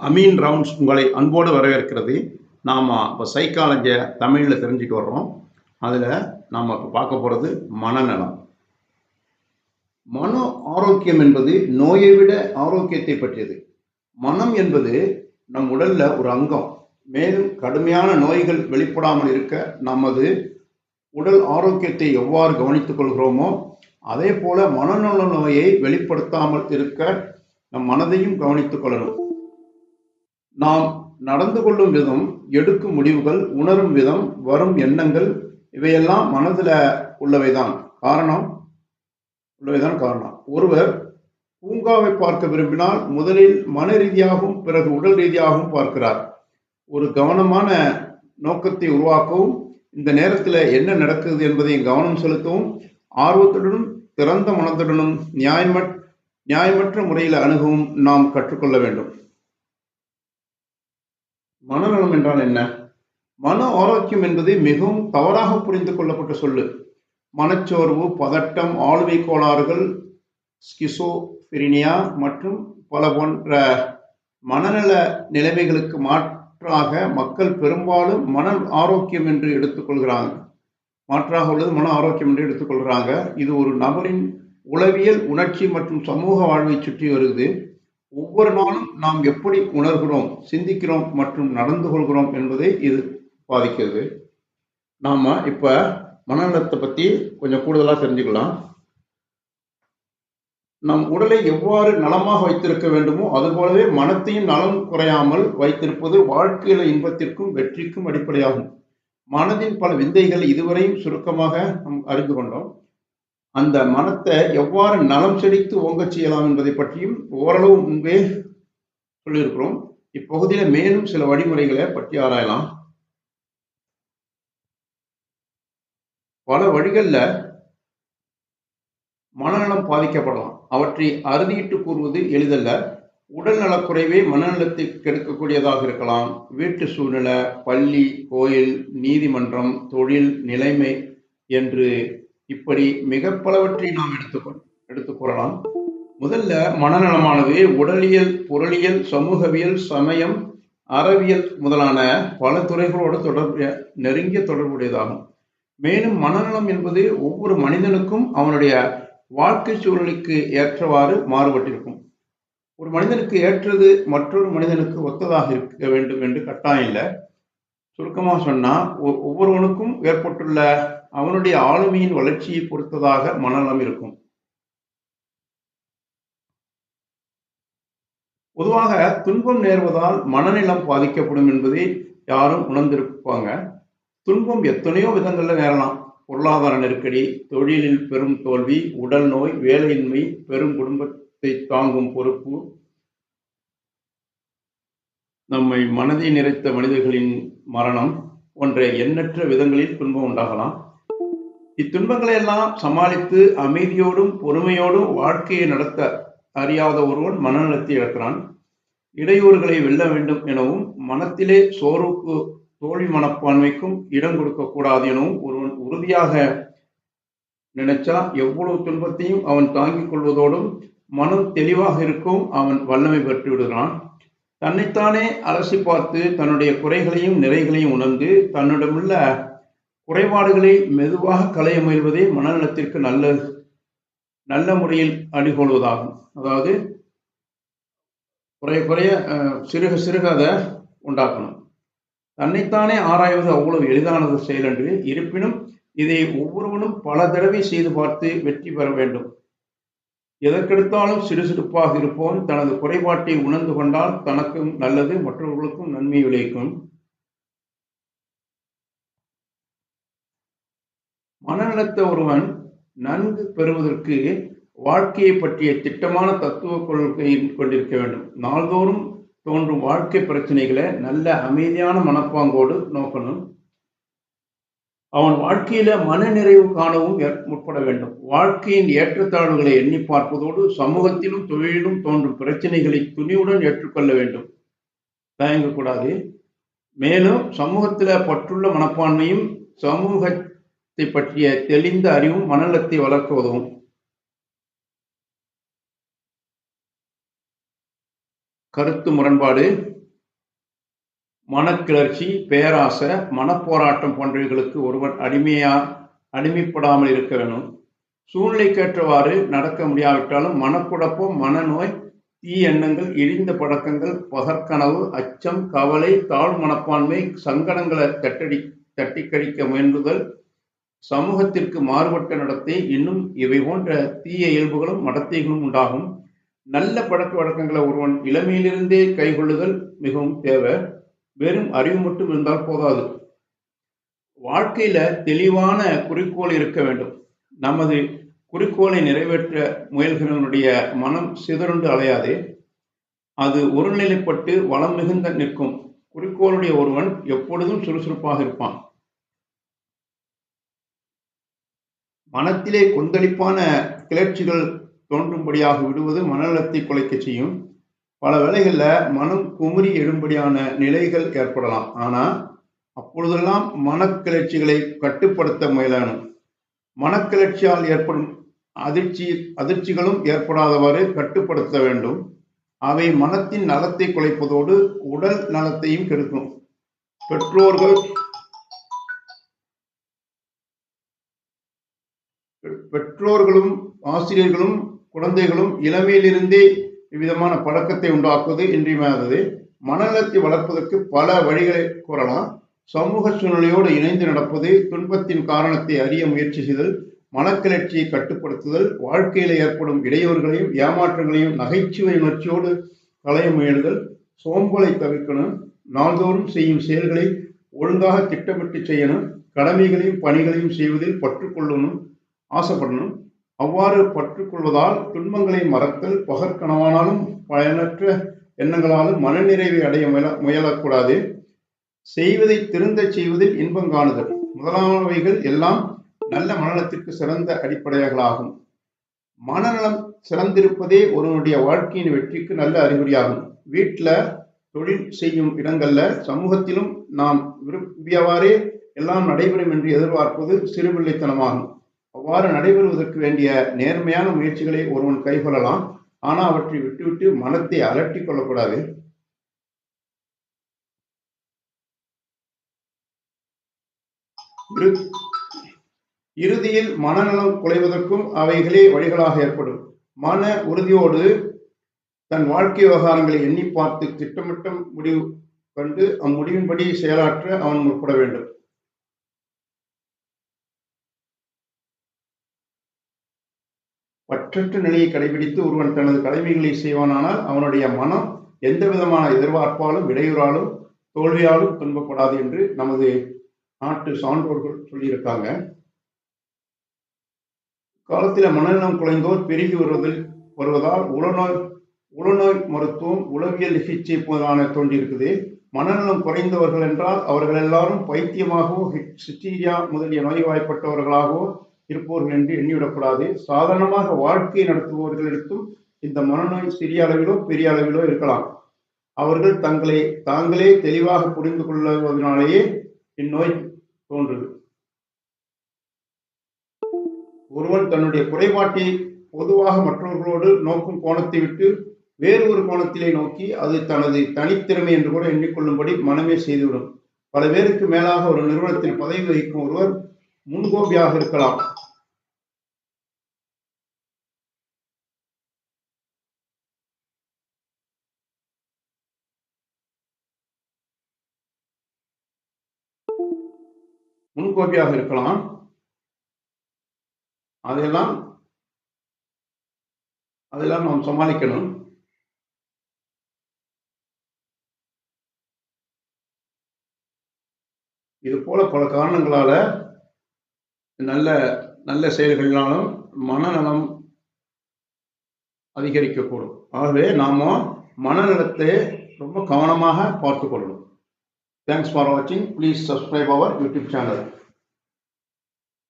Ameen rounds உங்களை அன்போடு வரவேற்கிறது. நாம் இப்போ சைக்காலஜியை தமிழில் தெரிஞ்சுட்டு வர்றோம். அதில் நாம் இப்போ பார்க்க போகிறது மனநலம். மன ஆரோக்கியம் என்பது நோயை விட ஆரோக்கியத்தை பற்றியது. மனம் என்பது நம் உடலில் ஒரு அங்கம். மேலும் கடுமையான நோய்கள் வெளிப்படாமல் இருக்க நமது உடல் ஆரோக்கியத்தை எவ்வாறு கவனித்துக் கொள்கிறோமோ அதே போல மனநல நோயை வெளிப்படுத்தாமல் இருக்க நம் மனதையும் கவனித்துக் கொள்ளணும். நாம் நடந்து கொள்ளும் விதம் எடுக்கும் முடிவுகள் உணரும் விதம் வரும் எண்ணங்கள் இவையெல்லாம் மனதில் உள்ளவைதான். காரணம்? உள்ளவைதான் காரணம். ஒருவர் பூங்காவை பார்க்க விரும்பினால் முதலில் மன ரீதியாகவும் பிறகு உடல் ரீதியாகவும் பார்க்கிறார். ஒரு கவனமான நோக்கத்தை உருவாக்கவும் இந்த நேரத்தில் என்ன நடக்குது என்பதையும் கவனம் செலுத்தவும் ஆர்வத்துடனும் திறந்த மனத்துடனும் நியாயமற் நியாயமற்ற முறையில் அணுகவும் நாம் கற்றுக்கொள்ள வேண்டும். மனநலம் என்றால் என்ன? மன ஆரோக்கியம் என்பது மிகவும் தவறாக புரிந்து கொள்ளப்பட்ட சொல்லு. மனச்சோர்வு பதட்டம் ஆளுமை கோளாறுகள் ஸ்கிசோபிரினியா மற்றும் பல போன்ற மனநல நிலைமைகளுக்கு மாற்றாக மக்கள் பெரும்பாலும் மன ஆரோக்கியம் என்று எடுத்துக்கொள்கிறாங்க மாற்றாக உள்ளது மன ஆரோக்கியம் என்று எடுத்துக்கொள்கிறாங்க இது ஒரு நபரின் உளவியல் உணர்ச்சி மற்றும் சமூக வாழ்வை சுற்றி வருகிறது ஒவ்வொரு நாளும் நாம் எப்படி உணர்கிறோம் சிந்திக்கிறோம் மற்றும் நடந்து கொள்கிறோம் என்பதை இது பாதிக்கிறது. நாம இப்ப மனநலத்தை பத்தி கொஞ்சம் கூடுதலாக தெரிஞ்சுக்கலாம். நம் உடலை எவ்வாறு நலமாக வைத்திருக்க வேண்டுமோ அதுபோலவே மனத்தையும் நலம் குறையாமல் வைத்திருப்பது வாழ்க்கையில இன்பத்திற்கும் வெற்றிக்கும் அடிப்படையாகும். மனதின் பல விந்தைகள் இதுவரையும் சுருக்கமாக நாம் அறிந்து கொண்டோம். அந்த மனத்தை எவ்வாறு நலம் செழித்து ஓங்கச் செய்யலாம் என்பதை பற்றியும் ஓரளவு முன்பே சொல்லியிருக்கிறோம். இப்பகுதியில மேலும் சில வழிமுறைகளை பற்றி ஆராயலாம். பல வழிகளில் மனநலம் பாதிக்கப்படலாம். அவற்றை அறுதியிட்டு கூறுவது எளிதல்ல. உடல் நலக்குறைவே மனநலத்தை கெடுக்கக்கூடியதாக இருக்கலாம். வீட்டு சூழ்நிலை பள்ளி கோயில் நீதிமன்றம் தொழில் நிலைமை என்று இப்படி மிக பலவற்றை நாம் எடுத்துக்கொள் எடுத்துக் கூறலாம் முதல்ல மனநலமானது உடலியல் பொருளியல் சமூகவியல் சமயம் அறவியல் முதலான பல துறைகளோடு தொடர்பு நெருங்கிய தொடர்புடையதாகும். மேலும் மனநலம் என்பது ஒவ்வொரு மனிதனுக்கும் அவனுடைய வாழ்க்கை சூழலுக்கு ஏற்றவாறு மாறுபட்டிருக்கும். ஒரு மனிதனுக்கு ஏற்றது மற்றொரு மனிதனுக்கு ஒத்ததாக இருக்க வேண்டும் என்று கட்டாயம் இல்லை. சுருக்கமாக சொன்னால் ஒவ்வொருவனுக்கும் ஏற்பட்டுள்ள அவனுடைய ஆளுமையின் வளர்ச்சியை பொறுத்ததாக மனநலம் இருக்கும். பொதுவாக துன்பம் நேர்வதால் மனநலம் பாதிக்கப்படும் என்பதை யாரும் உணர்ந்திருப்பாங்க. துன்பம் எத்தனையோ விதங்களில் நேரலாம். பொருளாதார நெருக்கடி தொழிலில் பெரும் தோல்வி உடல் நோய் வேலையின்மை பெரும் குடும்பத்தை தாங்கும் பொறுப்பு நம்மை மனதை நிறைத்த மனிதர்களின் மரணம் போன்ற எண்ணற்ற விதங்களில் துன்பம் உண்டாகலாம். இத்துன்பங்களை எல்லாம் சமாளித்து அமைதியோடும் பொறுமையோடும் வாழ்க்கையை நடத்த அறியாத ஒருவன் மனநலத்தை இழக்கிறான். இடையூறுகளை வெல்ல வேண்டும் எனவும் மனத்திலே சோர்வுக்கு தோல்வி மனப்பான்மைக்கும் இடம் கொடுக்கக்கூடாது எனவும் ஒருவன் உறுதியாக நினைச்சா எவ்வளவு துன்பத்தையும் அவன் தாங்கிக் கொள்வதோடும் மனம் தெளிவாக இருக்கும் அவன் வல்லமை பெற்று விடுகிறான். தன்னைத்தானே அலசி பார்த்து தன்னுடைய குறைகளையும் நிறைகளையும் உணர்ந்து தன்னிடமுள்ள குறைபாடுகளை மெதுவாக களைய முயல்வதே மனநலத்திற்கு நல்ல நல்ல முறையில் அடிகொள்வதாகும் அதாவது குறைய குறைய சிறுக சிறுக அதை உண்டாக்கணும். தன்னைத்தானே ஆராய்வது அவ்வளவு எளிதானது செயல் என்று இருப்பினும் இதை ஒவ்வொருவனும் பல தடவை செய்து பார்த்து வெற்றி பெற வேண்டும். எதற்கெடுத்தாலும் சிறுசிறுப்பாக இருப்போன் தனது குறைபாட்டை உணர்ந்து கொண்டால் தனக்கும் நல்லது மற்றவர்களுக்கும் நன்மை விளைக்கும் மனநலத்த ஒருவன் நன்கு பெறுவதற்கு வாழ்க்கையை பற்றிய திட்டமான தத்துவ கொள்கை கொண்டிருக்க வேண்டும். நாள்தோறும் தோன்றும் வாழ்க்கை பிரச்சனைகளை நல்ல அமைதியான மனப்பாங்கோடு நோக்கணும். அவன் வாழ்க்கையில மனநிறைவு காணவும் முற்பட வேண்டும். வாழ்க்கையின் ஏற்றத்தாழ்வுகளை எண்ணி பார்ப்பதோடு சமூகத்திலும் தொழிலிலும் தோன்றும் பிரச்சனைகளை துணிவுடன் ஏற்றுக்கொள்ள வேண்டும். தயங்கக்கூடாது. மேலும் சமூகத்தில் பற்றுள்ள மனப்பான்மையும் சமூகத்தை பற்றிய தெளிந்த அறிவும் மனநலத்தை வளர்க்க உதவும். கருத்து முரண்பாடு. மனக்கிளர்ச்சி பேராசை மனப்போராட்டம் போன்றவைகளுக்கு ஒருவன் அடிமையா அடிமைப்படாமல் இருக்க வேணும் சூழ்நிலைக்கேற்றவாறு நடக்க முடியாவிட்டாலும் மனக்குழப்பம் மனநோய் தீ எண்ணங்கள் இழிந்த பழக்கங்கள் பகற்கனவு அச்சம் கவலை தாழ் மனப்பான்மை சங்கடங்களை தட்டடி தட்டி கழிக்க முயன்றுதல் சமூகத்திற்கு மாறுபட்ட நடத்தை இன்னும் இவை போன்ற தீய இயல்புகளும் நடத்தைகளும் உண்டாகும். நல்ல பழக்க வழக்கங்களை ஒருவன் இளமையிலிருந்தே கைகொள்ளுதல் மிகவும் தேவை. வெறும் அறிவு மட்டும் இருந்தால் போதாது. வாழ்க்கையில தெளிவான குறிக்கோள் இருக்க வேண்டும். நமது குறிக்கோளை நிறைவேற்ற முயல்கிறவனுடைய மனம் சிதறுண்டு அலையாது. அது ஒருநிலைப்பட்டு வளம் மிகுந்த நிற்கும். குறிக்கோளுடைய ஒருவன் எப்பொழுதும் சுறுசுறுப்பாக இருப்பான். மனத்திலே கொந்தளிப்பான கிளர்ச்சிகள் தோன்றும்படியாக விடுவது மனநலத்தை குலைக்க செய்யும். பல வேளைகளில் மனம் குமுறி எழும்படியான நிலைகள் ஏற்படலாம். ஆனால் அப்பொழுதெல்லாம் மனக்கிளர்ச்சிகளை கட்டுப்படுத்த முயலானும் மனக்கிளர்ச்சியால் ஏற்படும் அதிர்ச்சி அதிர்ச்சிகளும் ஏற்படாதவாறு கட்டுப்படுத்த வேண்டும். அவை மனத்தின் நலத்தை குலைப்பதோடு உடல் நலத்தையும் கெடுக்கும். பெற்றோர்கள் பெற்றோர்களும் ஆசிரியர்களும் குழந்தைகளும் இளமையிலிருந்தே இவ்விதமான பழக்கத்தை உண்டாக்குவது இன்றியமையாதது. மனநலத்தை வளர்ப்பதற்கு பல வழிகளை கூறலாம். சமூக சூழ்நிலையோடு இணைந்து நடப்பது துன்பத்தின் காரணத்தை அறிய முயற்சி செய்தல் மனக்கிளர்ச்சியை கட்டுப்படுத்துதல் வாழ்க்கையில் ஏற்படும் இடையூறுகளையும் ஏமாற்றங்களையும் நகைச்சுவை உணர்ச்சியோடு களைய முயலுதல் சோம்பலை தவிர்க்கணும் நாள்தோறும் செய்யும் செயல்களை ஒழுங்காக திட்டமிட்டு செய்யணும் கடமைகளையும் பணிகளையும் செய்வதில் பற்றுக்கொள்ளணும் ஆசைப்படணும். அவ்வாறு பற்றுக்கொள்வதால் துன்பங்களை மறத்தல் பகற்கனவானாலும் பயனற்ற எண்ணங்களாலும் மனநிறைவை அடைய முயல முயலக்கூடாது. செய்வதை திருந்தச் செய்வதில் இன்பம் காணுதல். முதலானவைகள் எல்லாம் நல்ல மனநலத்திற்கு சிறந்த அடிப்படைகளாகும். மனநலம் சிறந்திருப்பதே ஒருவனுடைய வாழ்க்கையின் வெற்றிக்கு நல்ல அறிகுறியாகும். வீட்டில் தொழில் செய்யும் இடங்கள்ல சமூகத்திலும் நாம் விரும்பியவாறே எல்லாம் நடைபெறும் என்று எதிர்பார்ப்பது சிறுபிள்ளைத்தனமாகும் அவ்வாறு நடைபெறுவதற்கு வேண்டிய நேர்மையான முயற்சிகளை ஒருவன் கைகொள்ளலாம். ஆனால் அவற்றை விட்டுவிட்டு மனத்தை அலட்டி கொள்ளக்கூடாது. இறுதியில் மனநலம் குலைவதற்கும் அவைகளே வழிகளாக ஏற்படும். மன உறுதியோடு தன் வாழ்க்கை விவகாரங்களை எண்ணி பார்த்து திட்டமிட்ட முடிவு கண்டு அம்முடிவின்படி செயலாற்ற அவன் முற்பட வேண்டும். பற்றற்ற நிலையை கடைபிடித்து ஒருவன் தனது கடமைகளை செய்வானானால் அவனுடைய மனம் எந்த விதமான எதிர்பார்ப்பாலும் இடையூறாலும் தோல்வியாலும் துன்பப்படாது என்று நமது நாட்டு சான்றோர்கள் சொல்லியிருக்காங்க. காலத்தில் மனநலம் குலைந்தோர் பெருகி வருவதில் வருவதால் உளநோய் உளநோய் மருத்துவம் உளவியல் சிகிச்சை போதான தோன்றியிருக்குது மனநலம் குறைந்தவர்கள் என்றால் அவர்கள் எல்லாரும் பைத்தியமாகவோ சிச்சீரியா முதலிய நோய்வாய்ப்பட்டவர்களாகவோ இருப்பவர்கள் என்று எண்ணிவிடக்கூடாது. சாதாரணமாக வாழ்க்கை நடத்துபவர்களிடத்தும் இந்த மனநோய் சிறிய அளவிலோ பெரிய அளவிலோ இருக்கலாம். அவர்கள் தங்களை தாங்களே தெளிவாக புரிந்து கொள்வதனாலேயே இந்நோய் தோன்றுது. ஒருவன் தன்னுடைய குறைபாட்டை பொதுவாக மற்றவர்களோடு நோக்கும் கோணத்தை விட்டு வேறு ஒரு கோணத்திலே நோக்கி அது தனது தனித்திறமை என்று கூட எண்ணிக்கொள்ளும்படி மனமே செய்துவிடும். பல பேருக்கு மேலாக ஒரு நிறுவனத்தில் பதவி வகிக்கும் ஒருவர் முன்கோபியாக இருக்கலாம். முன்கோபியாக இருக்கலாம். அதையெல்லாம் அதெல்லாம் நாம் சமாளிக்கணும். இது போல பல காரணங்களால நல்ல நல்ல செயல்களினாலும் மனநலம் அதிகரிக்கக்கூடும். ஆகவே நாம மனநலத்தை ரொம்ப கவனமாக பார்த்துக்கொள்ளணும் தேங்க்ஸ் ஃபார் வாட்சிங் please subscribe our YouTube channel